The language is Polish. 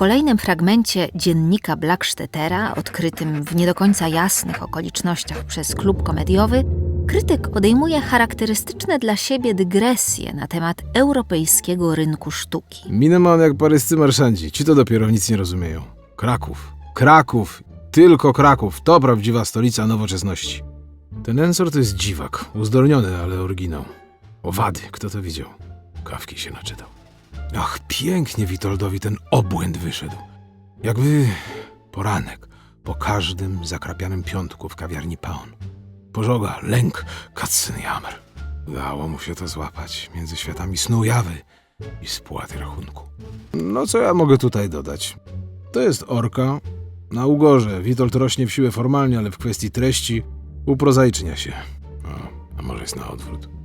kolejnym fragmencie dziennika Blackstettera, odkrytym w nie do końca jasnych okolicznościach przez klub komediowy, krytyk odejmuje charakterystyczne dla siebie dygresje na temat europejskiego rynku sztuki. Minę mam jak paryscy marszandzi. Ci to dopiero nic nie rozumieją. Kraków. Kraków. Tylko Kraków. To prawdziwa stolica nowoczesności. Ten Ensor to jest dziwak. Uzdolniony, ale oryginał. Owady. Kto to widział? Kawki się naczytał. Ach, pięknie Witoldowi ten obłęd wyszedł. Jakby poranek po każdym zakrapianym piątku w kawiarni Paon. Pożoga, lęk, Katzenjammer. Udało mu się to złapać między światami snu jawy i spłaty rachunku. No co ja mogę tutaj dodać? To jest orka. Na ugorze Witold rośnie w siłę formalnie, ale w kwestii treści uprozaicznia się. A, a może jest na odwrót.